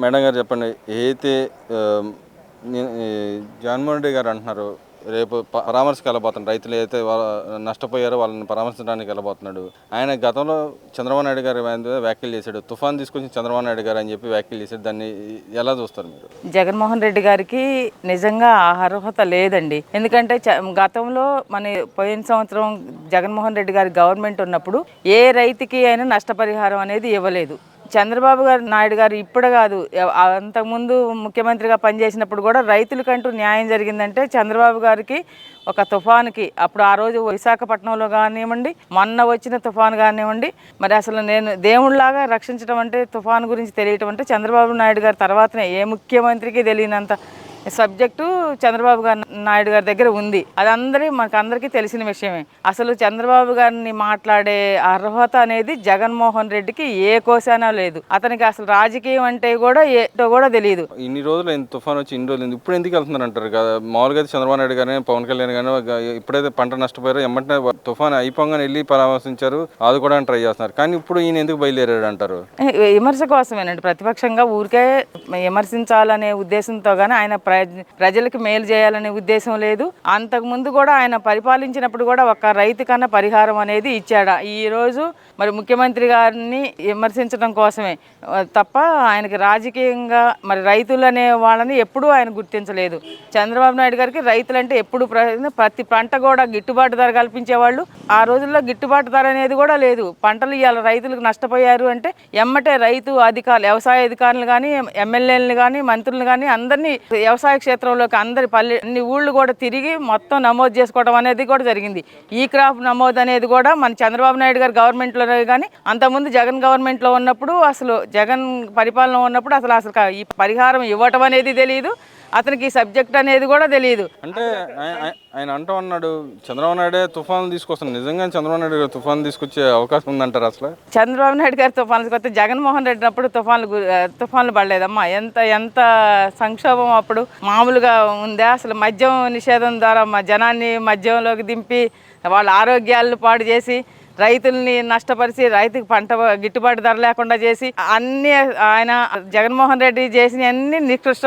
Madam గారు చెప్పండి ఏదైతే జగన్మోహన్ రెడ్డి గారు అంటున్నారు రేపు ప- పరామర్శకు వెళ్ళబోతున్నాడు రైతులు ఏదైతే వాళ్ళ- నష్టపోయారో వాళ్ళని పరామర్శించడానికి వెళ్ళబోతున్నాడు. ఆయన గతంలో చంద్రబాబు నాయుడు గారి వ్యాఖ్యలు చేశాడు తుఫాన్ తీసుకొచ్చి చంద్రబాబు నాయుడు గారు అని చెప్పి వ్యాఖ్యలు చేశాడు దాన్ని ఎలా చూస్తారు మీరు? జగన్మోహన్ రెడ్డి గారికి నిజంగా అర్హత లేదండి. ఎందుకంటే చ- గతంలో మన పోయిన సంవత్సరం జగన్మోహన్ రెడ్డి గారి గవర్నమెంట్ ఉన్నప్పుడు ఏ రైతుకి అయినా నష్టపరిహారం అనేది ఇవ్వలేదు. చంద్రబాబు గారు నాయుడు గారు ఇప్పుడు కాదు అంతకుముందు ముఖ్యమంత్రిగా పనిచేసినప్పుడు కూడా రైతులకంటూ న్యాయం జరిగిందంటే చంద్రబాబు గారికి ఒక తుఫాన్కి. అప్పుడు ఆ రోజు విశాఖపట్నంలో కానివ్వండి మొన్న వచ్చిన తుఫాన్ కానివ్వండి మరి అసలు నేను దేవుళ్ళలాగా రక్షించడం అంటే తుఫాన్ గురించి తెలియటం అంటే చంద్రబాబు నాయుడు గారి తర్వాతనే ఏ ముఖ్యమంత్రికి తెలియనంత సబ్జెక్టు చంద్రబాబు గారి నాయుడు గారి దగ్గర ఉంది. అది అందరి మనకు అందరికీ తెలిసిన విషయమే. అసలు చంద్రబాబు గారిని మాట్లాడే అర్హత అనేది జగన్మోహన్ రెడ్డికి ఏ కోశానా లేదు. అతనికి అసలు రాజకీయం అంటే కూడా ఏటో కూడా తెలియదు ఇన్ని రోజులు ఇంత తుఫాన్ వచ్చి ఇన్ని రోజులు. ఇప్పుడు ఎందుకు వెళ్తున్నారు అంటారు కదా? మామూలుగా అయితే చంద్రబాబు నాయుడు గానీ పవన్ కళ్యాణ్ కానీ ఇప్పుడైతే పంట నష్టపోయారో. ఎమ్మటనే తుఫాన్ అయిపోగానే వెళ్ళి పరామర్శించారు. ఆదుకోవడానికి ట్రై చేస్తున్నారు. కానీ ఇప్పుడు ఈయన ఎందుకు బయలుదేరాడు అంటారు? విమర్శ కోసమేనండి. ప్రతిపక్షంగా ఊరికే విమర్శించాలనే ఉద్దేశంతో గానీ ఆయన ప్రజలకు మేలు చేయాలనే ఉద్దేశం లేదు. అంతకు ముందు కూడా ఆయన పరిపాలించినప్పుడు కూడా ఒక రైతు కన్నా పరిహారం అనేది ఇచ్చాడు? ఈ రోజు మరి ముఖ్యమంత్రి గారిని విమర్శించడం కోసమే. తప్ప ఆయనకి రాజకీయంగా మరి రైతులు అనే వాళ్ళని ఎప్పుడూ ఆయన గుర్తించలేదు. చంద్రబాబు నాయుడు గారికి రైతులంటే ఎప్పుడు ప్ర- ప్రతి పంట కూడా గిట్టుబాటు ధర కల్పించేవాళ్ళు. ఆ రోజుల్లో గిట్టుబాటు ధర అనేది కూడా లేదు. పంటలు ఇవాళ రైతులకు నష్టపోయారు అంటే ఎమ్మటే రైతు అధికారులు వ్యవసాయ అధికారులు కానీ ఎమ్మెల్యేలను కానీ మంత్రులు కానీ అందరినీ వ్యవసాయ క్షేత్రంలోకి అందరి పల్లె అన్ని ఊళ్ళు కూడా తిరిగి మొత్తం నమోదు చేసుకోవడం అనేది కూడా జరిగింది. ఈ క్రాప్ నమోదు అనేది కూడా మన చంద్రబాబు నాయుడు గారు గవర్నమెంట్లో కానీ అంతకుముందు జగన్ గవర్నమెంట్లో ఉన్నప్పుడు అసలు జగన్ పరిపాలన ఉన్నప్పుడు అసలు అసలు ఈ పరిహారం ఇవ్వటం అనేది తెలియదు అతనికి ఈ సబ్జెక్ట్ అనేది కూడా తెలియదు అంటే ఆయన అంటూ ఉన్నాడు చంద్రబాబు నాయుడే తుఫాను తీసుకొస్తాను నిజంగా చంద్రబాబు నాయుడు గారు తుఫాన్ తీసుకొచ్చే అవకాశం ఉందంటారు అసలు? చంద్రబాబు నాయుడు గారు తుఫాన్లు తీసుకొస్తే జగన్మోహన్ రెడ్డి అప్పుడు తుఫాన్లు తుఫాన్లు పడలేదమ్మా. ఎంత ఎంత సంక్షోభం అప్పుడు మామూలుగా ఉందా? అసలు మద్యం నిషేధం ద్వారా మా జనాన్ని మద్యంలోకి దింపి వాళ్ళ ఆరోగ్యాలను పాడు చేసి రైతుల్ని నష్టపరిచి రైతుకి పంట గిట్టుబాటు ధర లేకుండా చేసి అన్ని ఆయన జగన్మోహన్ రెడ్డి చేసిన అన్ని నికృష్ట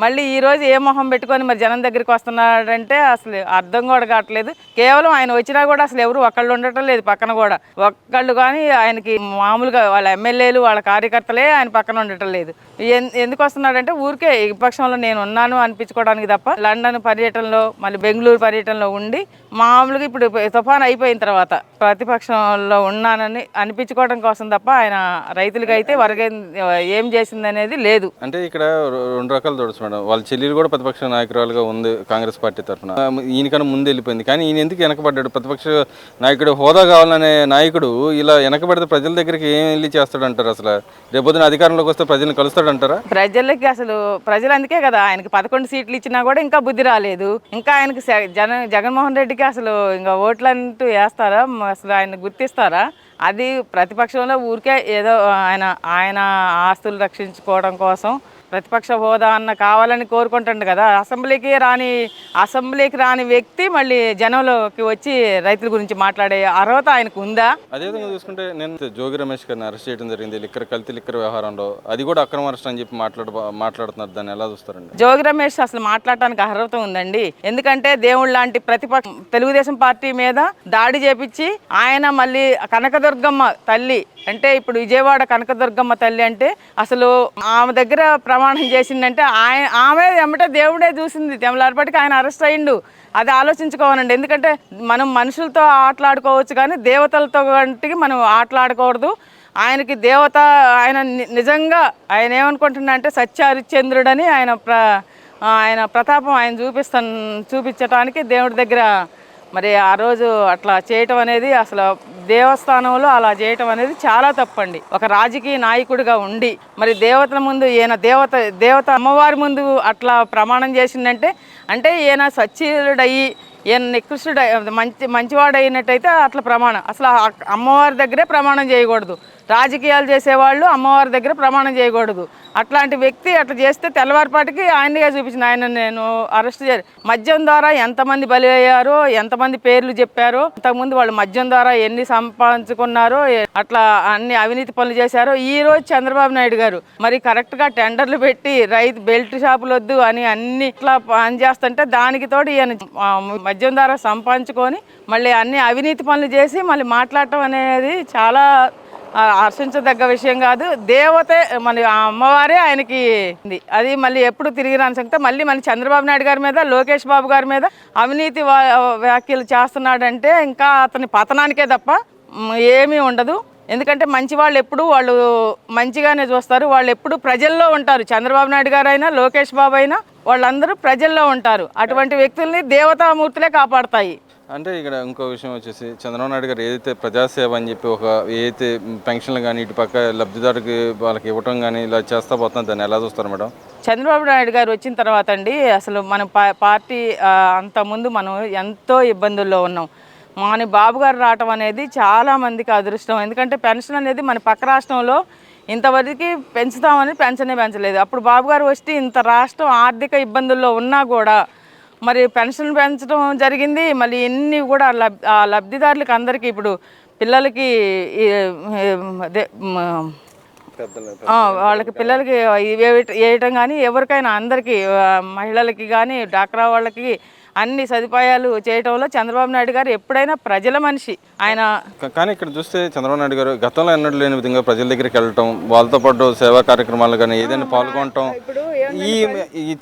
మళ్ళీ ఈరోజు ఏ మొహం పెట్టుకొని మరి జనం దగ్గరికి వస్తున్నాడంటే అసలు అర్థం కూడా కావట్లేదు. కేవలం ఆయన వచ్చినా కూడా అసలు ఎవరు ఒక్కళ్ళు ఉండటం లేదు పక్కన కూడా. ఒక్కళ్ళు కానీ ఆయనకి మామూలుగా వాళ్ళ ఎమ్మెల్యేలు వాళ్ళ కార్యకర్తలే ఆయన పక్కన ఉండటం లేదు. ఎన్- ఎందుకు వస్తున్నాడంటే ఊరికే ఈ పక్షంలో నేను ఉన్నాను అనిపించుకోవడానికి తప్ప లండన్ పర్యటనలో మళ్ళీ బెంగళూరు పర్యటనలో ఉండి మామూలుగా ఇప్పుడు తుఫాన్ అయిపోయిన తర్వాత ప్రతిపక్షంలో ఉన్నానని అనిపించుకోవడం కోసం తప్ప ఆయన రైతులకి అయితే వరకే ఏం చేసింది అనేది లేదు. అంటే ఇక్కడ రెండు రకాలు చూడొచ్చు మేడం. వాళ్ళ చెల్లెలు కూడా ప్రతిపక్ష నాయకురాలుగా ఉంది కాంగ్రెస్ పార్టీ తరఫున. ఈయనకన్నా ముందు వెళ్ళిపోయింది. కానీ ఈయన ఎందుకు వెనకబడ్డాడు? ప్రతిపక్ష నాయకుడు హోదా కావాలనే నాయకుడు ఇలా వెనకబడితే ప్రజల దగ్గరికి ఏం వెళ్ళి చేస్తాడంటారు అసలు? రేపొద్దున అధికారంలోకి వస్తే ప్రజల్ని కలుస్తాడంటారా? ప్రజలకి అసలు ప్రజలు అందుకే కదా ఆయనకి పదకొండు సీట్లు ఇచ్చినా కూడా ఇంకా బుద్ధి రాలేదు. ఇంకా ఆయనకి జన జగన్మోహన్ రెడ్డికి అసలు ఇంకా ఓట్లు అంటూ వేస్తారా అసలు ఆయన గుర్తిస్తారా? అది ప్రతిపక్షంలో ఊరికే ఏదో ఆయన ఆయన ఆస్తులు రక్షించుకోవడం కోసం ప్రతిపక్ష హోదా అన్న కావాలని కోరుకుంటుండు కదా. అసెంబ్లీకి రాని అసెంబ్లీకి రాని వ్యక్తి మళ్ళీ జనంలోకి వచ్చి రైతుల గురించి మాట్లాడే అర్హత ఆయనకు ఉందా? అదేవిధంగా చూసుకుంటే నేను జోగి రమేష్ గారిని అరెస్ట్ చేయడం జరిగింది. లిక్కర్ కల్తీ లిక్కర్ వ్యవహారంలో. అది కూడా అక్రమ అరెస్ట్ అని చెప్పి మాట్లాడు మాట్లాడుతున్నారు. దాన్ని ఎలా చూస్తారండి? జోగి రమేష్ అసలు మాట్లాడటానికి అర్హత ఉందండి. ఎందుకంటే దేవుడు లాంటి ప్రతిపక్ష తెలుగుదేశం పార్టీ మీద దాడి చేపించి ఆయన మళ్ళీ కనకదుర్గమ్మ తల్లి అంటే ఇప్పుడు విజయవాడ కనకదుర్గమ్మ తల్లి అంటే అసలు ఆమె దగ్గర ప్రమాణం చేసిందంటే ఆయన ఆమె ఎమ్మటే దేవుడే చూసింది. తెమలారిపటికి ఆయన అరెస్ట్ అయ్యిండు. అది ఆలోచించుకోవాలండి. ఎందుకంటే మనం మనుషులతో ఆటలాడుకోవచ్చు కానీ దేవతలతో వంటికి మనం ఆటలాడకూడదు. ఆయనకి దేవత ఆయన ని- నిజంగా ఆయన ఏమనుకుంటున్నా అంటే సత్యహరిశ్చంద్రుడని ఆయన ప్ర ఆయన ప్రతాపం ఆయన చూపిస్తాను చూపించటానికి దేవుడి దగ్గర మరి ఆ రోజు అట్లా చేయటం అనేది అసలు దేవస్థానంలో అలా చేయటం అనేది చాలా తప్పండి. ఒక రాజకీయ నాయకుడిగా ఉండి మరి దేవతల ముందు ఈయన దేవత దేవత అమ్మవారి ముందు అట్లా ప్రమాణం చేసిందంటే అంటే ఈయన సచ్చీలుడయ్యి ఈయన నికృష్టుడు మంచి మంచివాడు అయినట్టయితే అట్లా ప్రమాణం అసలు అమ్మవారి దగ్గరే ప్రమాణం చేయకూడదు. రాజకీయాలు చేసేవాళ్ళు అమ్మవారి దగ్గర ప్రమాణం చేయకూడదు. అట్లాంటి వ్యక్తి అట్లా చేస్తే తెల్లవారిపాటికి ఆయనగా చూపించిన ఆయన నేను అరెస్ట్ చేయాలి మద్యం ద్వారా ఎంతమంది బలి అయ్యారో ఎంతమంది పేర్లు చెప్పారో అంతకుముందు వాళ్ళు మద్యం ద్వారా ఎన్ని సంపాదించుకున్నారో అట్లా అన్ని అవినీతి పనులు చేశారో ఈ రోజు చంద్రబాబు నాయుడు గారు మరి కరెక్ట్గా టెండర్లు పెట్టి రైతు బెల్ట్ షాపులు వద్దు అని అన్ని ఇట్లా పని చేస్తుంటే దానికి తోడు ఈయన మద్యం ద్వారా సంపాదించుకొని మళ్ళీ అన్ని అవినీతి పనులు చేసి మళ్ళీ మాట్లాడటం అనేది చాలా హర్షించదగ్గ విషయం కాదు. దేవతే మన అమ్మవారే ఆయనకి అది మళ్ళీ ఎప్పుడు తిరిగి రాని మళ్ళీ మళ్ళీ చంద్రబాబు నాయుడు గారి మీద లోకేష్ బాబు గారి మీద అవినీతి వా- వ్యాఖ్యలు చేస్తున్నాడంటే ఇంకా అతని పతనానికే తప్ప ఏమీ ఉండదు. ఎందుకంటే మంచి వాళ్ళు ఎప్పుడు వాళ్ళు మంచిగానే చూస్తారు. వాళ్ళు ఎప్పుడు ప్రజల్లో ఉంటారు. చంద్రబాబు నాయుడు గారు అయినా లోకేష్ బాబు అయినా వాళ్ళందరూ ప్రజల్లో ఉంటారు. అటువంటి వ్యక్తుల్ని దేవతామూర్తులే కాపాడతాయి. అంటే ఇక్కడ ఇంకో విషయం వచ్చేసి చంద్రబాబు నాయుడు గారు ఏదైతే ప్రజాసేవ అని చెప్పి ఒక ఏదైతే పెన్షన్లు కానీ ఇటు పక్క లబ్ధిదారుకి వాళ్ళకి ఇవ్వటం కానీ ఇలా చేస్తా పోతున్నారు దాన్ని ఎలా చూస్తారు మేడం? చంద్రబాబు నాయుడు గారు వచ్చిన తర్వాత అండి అసలు మన పార్టీ అంతకుముందు మనం ఎంతో ఇబ్బందుల్లో ఉన్నాం. మన బాబు గారు రావటం అనేది చాలా మందికి అదృష్టం. ఎందుకంటే పెన్షన్ అనేది మన పక్క రాష్ట్రంలో ఇంతవరకు పెంచుతామని పెన్షనే పెంచలేదు. అప్పుడు బాబు గారు వస్తే ఇంత రాష్ట్రం ఆర్థిక ఇబ్బందుల్లో ఉన్నా కూడా మరి పెన్షన్ పెంచడం జరిగింది. మళ్ళీ ఇన్ని కూడా లబ్ ఆ లబ్ధిదారులకు అందరికీ ఇప్పుడు పిల్లలకి అదే వాళ్ళకి పిల్లలకి వేయట- కానీ ఎవరికైనా అందరికీ మహిళలకి కానీ డాక్రా వాళ్ళకి అన్ని సదుపాయాలు చేయటంలో చంద్రబాబు నాయుడు గారు ఎప్పుడైనా ప్రజల మనిషి. ఆయన కానీ ఇక్కడ చూస్తే చంద్రబాబు నాయుడు గారు గతంలో ఎన్నడూ లేని విధంగా ప్రజల దగ్గరికి వెళ్ళటం వాళ్ళతో పాటు సేవా కార్యక్రమాలు కానీ ఏదైనా పాల్గొనటం. ఈ ఈ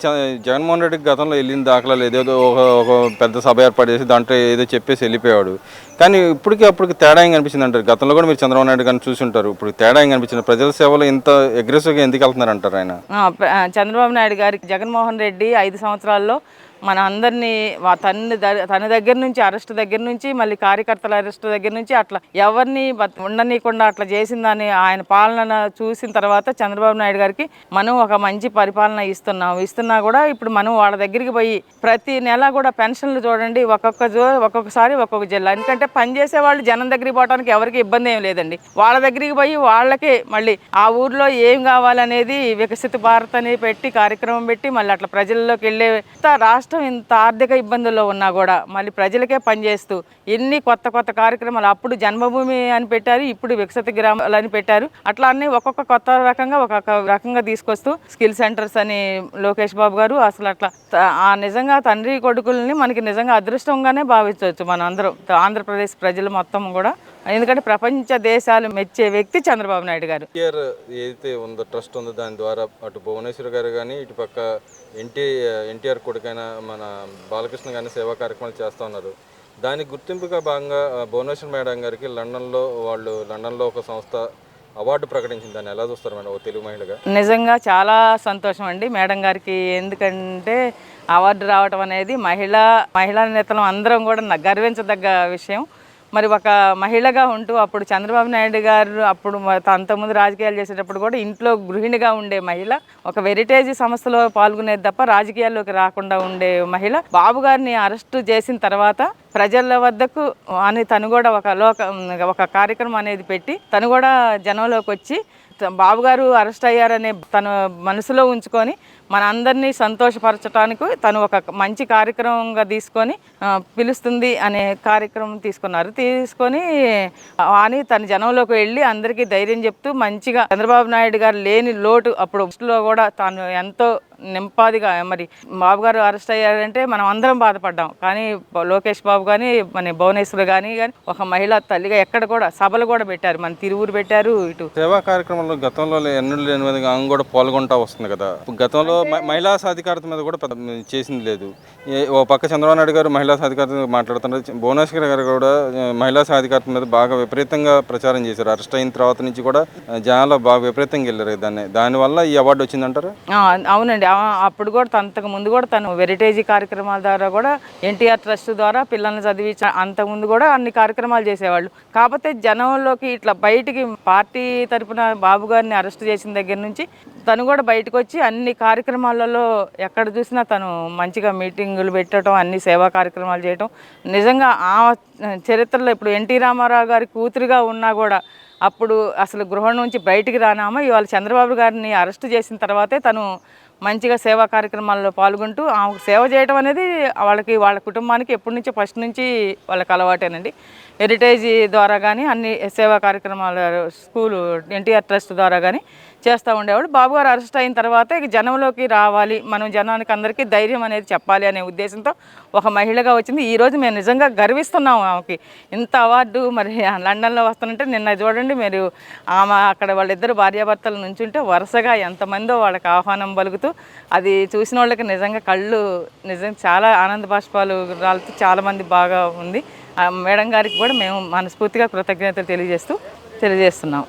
జగన్మోహన్ రెడ్డికి గతంలో వెళ్ళిన దాఖలా లేదు ఏదో ఒక ఒక పెద్ద సభ ఏర్పాటు చేసి దాంట్లో ఏదో చెప్పేసి వెళ్ళిపోయాడు కానీ ఇప్పటికి అప్పటికి తేడా ఏం కనిపించింది అంటారు? గతంలో కూడా మీరు చంద్రబాబు నాయుడు గారిని చూసి ఉంటారు. ఇప్పుడు తేడా ఏం కనిపించింది ప్రజల సేవలో ఇంత అగ్రెసివ్గా ఎందుకు వెళ్తున్నారు అంటారు ఆయన? చంద్రబాబు నాయుడు గారికి జగన్మోహన్ రెడ్డి ఐదు సంవత్సరాల్లో మన అందరినీ వా- తన తన దగ్గర నుంచి అరెస్ట్ దగ్గర నుంచి మళ్ళీ కార్యకర్తల అరెస్ట్ దగ్గర నుంచి అట్లా ఎవరిని ఉండనీయకుండా అట్లా చేసిందని ఆయన పాలన చూసిన తర్వాత చంద్రబాబు నాయుడు గారికి మనం ఒక మంచి పరిపాలన ఇస్తున్నాం. ఇస్తున్నా కూడా ఇప్పుడు మనం వాళ్ళ దగ్గరికి పోయి ప్రతి నెల కూడా పెన్షన్లు చూడండి. ఒక్కొక్క జో ఒక్కొక్కసారి ఒక్కొక్క జిల్లా. ఎందుకంటే పనిచేసే వాళ్ళు జనం దగ్గరికి పోవడానికి ఎవరికి ఇబ్బంది ఏం లేదండి. వాళ్ళ దగ్గరికి పోయి వాళ్ళకే మళ్ళీ ఆ ఊర్లో ఏం కావాలనేది వికసిత భారత్ అని పెట్టి కార్యక్రమం పెట్టి మళ్ళీ అట్లా ప్రజల్లోకి వెళ్ళే రాష్ట్ర రాష్ట్రం ఇంత ఆర్థిక ఇబ్బందుల్లో ఉన్నా కూడా మళ్ళీ ప్రజలకే పనిచేస్తూ ఎన్ని కొత్త కొత్త కార్యక్రమాలు అప్పుడు జన్మభూమి అని పెట్టారు ఇప్పుడు వికసిత గ్రామాలు అని పెట్టారు. అట్లా అన్ని ఒక్కొక్క కొత్త రకంగా ఒక్కొక్క రకంగా తీసుకొస్తూ స్కిల్ సెంటర్స్ అని లోకేష్ బాబు గారు అసలు అట్లా ఆ నిజంగా తండ్రి కొడుకుల్ని మనకి నిజంగా అదృష్టంగానే భావించవచ్చు మన అందరం ఆంధ్రప్రదేశ్ ప్రజలు మొత్తం కూడా ఎందుకంటే ప్రపంచ దేశాలు మెచ్చే వ్యక్తి చంద్రబాబు నాయుడు గారు. ఏదైతే ఉందో ట్రస్ట్ ఉందో దాని ద్వారా అటు భువనేశ్వర్ గారు కానీ ఇటు పక్క ఎన్టీ ఎన్టీఆర్ కొడుకైన మన బాలకృష్ణ గారిని సేవా కార్యక్రమాలు చేస్తూ ఉన్నారు. దానికి గుర్తింపుగా భాగంగా భువనేశ్వర్ మేడం గారికి లండన్లో వాళ్ళు లండన్లో ఒక సంస్థ అవార్డు ప్రకటించింది. దాన్ని ఎలా చూస్తారు మేడం ఒక తెలుగు మహిళగా? నిజంగా చాలా సంతోషం అండి మేడం గారికి. ఎందుకంటే అవార్డు రావటం అనేది మహిళా మహిళా నేతలు అందరం కూడా గర్వించదగ్గ విషయం. మరి ఒక మహిళగా ఉంటూ అప్పుడు చంద్రబాబు నాయుడు గారు అప్పుడు అంతకుముందు రాజకీయాలు చేసేటప్పుడు కూడా ఇంట్లో గృహిణిగా ఉండే మహిళ ఒక వెరిటేజ్ సంస్థలో పాల్గొనేది తప్ప రాజకీయాల్లోకి రాకుండా ఉండే మహిళ. బాబు గారిని అరెస్టు చేసిన తర్వాత ప్రజల వద్దకు అని తను కూడా ఒక లోక ఒక కార్యక్రమం అనేది పెట్టి తను కూడా జనంలోకి వచ్చి త- అరెస్ట్ అయ్యారనే తన మనసులో ఉంచుకొని మన అందరినీ సంతోషపరచడానికి తను ఒక మంచి కార్యక్రమంగా తీసుకొని పిలుస్తుంది అనే కార్యక్రమం తీసుకున్నారు. తీసుకొని ఆ, అని తన జనంలోకి వెళ్ళి అందరికీ ధైర్యం చెప్తూ మంచిగా చంద్రబాబు నాయుడు గారు లేని లోటు అప్పుడు లో కూడా తాను ఎంతో నింపాదిగా మరి బాబు గారు అరెస్ట్ అయ్యారంటే మనం అందరం బాధపడ్డాం. కానీ లోకేష్ బాబు కానీ మన భువనేశ్వర్ కానీ కానీ ఒక మహిళ తల్లిగా ఎక్కడ కూడా సభలు కూడా పెట్టారు. మన తిరువురు పెట్టారు ఇటు. సేవా కార్యక్రమంలో గతంలో ఎన్నడూ లేని విధంగా ఆమె కూడా పాల్గొంటా వస్తుంది కదా. గతంలో మహిళా సాధికారత మీద కూడా చేసింది లేదు. ఓ పక్క చంద్రబాబు నాయుడు గారు మహిళా సాధికారత మాట్లాడుతున్నారు. చ- భువనేశ్వర్ గారు కూడా మహిళా సాధికారత మీద బాగా విపరీతంగా ప్రచారం చేశారు. అరెస్ట్ అయిన తర్వాత నుంచి కూడా జనాలు బాగా విపరీతంగా వెళ్ళారు దాన్ని. దానివల్ల ఈ అవార్డు వచ్చిందంటారు అవునండి. అప్పుడు కూడా తన- అంతకు ముందు కూడా తను వెరిటేజీ కార్యక్రమాల ద్వారా కూడా ఎన్టీఆర్ ట్రస్ట్ ద్వారా పిల్లల్ని చదివించ అంతకుముందు కూడా అన్ని కార్యక్రమాలు చేసేవాళ్ళు. కాకపోతే జనంలోకి ఇట్లా బయటికి పార్టీ తరపున బాబు గారిని అరెస్ట్ చేసిన దగ్గర నుంచి తను కూడా బయటకు వచ్చి అన్ని కార్యక్రమాలలో ఎక్కడ చూసినా తను మంచిగా మీటింగులు పెట్టడం అన్ని సేవా కార్యక్రమాలు చేయటం. నిజంగా ఆ చరిత్రలో ఇప్పుడు ఎన్టీ రామారావు గారి కూతురుగా ఉన్నా కూడా అప్పుడు అసలు గృహం నుంచి బయటికి రానామా ఇవాళ చంద్రబాబు గారిని అరెస్ట్ చేసిన తర్వాతే తను మంచిగా సేవా కార్యక్రమాల్లో పాల్గొంటూ ఆమెకు సేవ చేయడం అనేది వాళ్ళకి వాళ్ళ కుటుంబానికి ఎప్పటి నుంచో ఫస్ట్ నుంచి వాళ్ళకి అలవాటేనండి. హెరిటేజ్ ద్వారా కానీ అన్ని సేవా కార్యక్రమాలు స్కూలు ఎన్టీఆర్ ట్రస్ట్ ద్వారా కానీ చేస్తూ ఉండేవాడు బాబు గారు అరెస్ట్ అయిన తర్వాత ఇక జనంలోకి రావాలి. మనం జనానికి అందరికీ ధైర్యం అనేది చెప్పాలి అనే ఉద్దేశంతో ఒక మహిళగా వచ్చింది. ఈ రోజు మేము నిజంగా గర్విస్తున్నాం ఆమెకి. ఇంత అవార్డు మరి లండన్లో వస్తుందంటే నిన్న చూడండి మీరు ఆమె అక్కడ వాళ్ళిద్దరు భార్యాభర్తలు నుంచుంటే వరుసగా ఎంతమందో వాళ్ళకి ఆహ్వానం పలుకుతూ అది చూసిన వాళ్ళకి నిజంగా కళ్ళు నిజంగా చాలా ఆనంద బాష్పాలు రాలుతూ చాలామంది బాగా ఉంది. ఆ మేడం గారికి కూడా మేము మనస్ఫూర్తిగా కృతజ్ఞతలు తెలియజేస్తూ తెలియజేస్తున్నాం.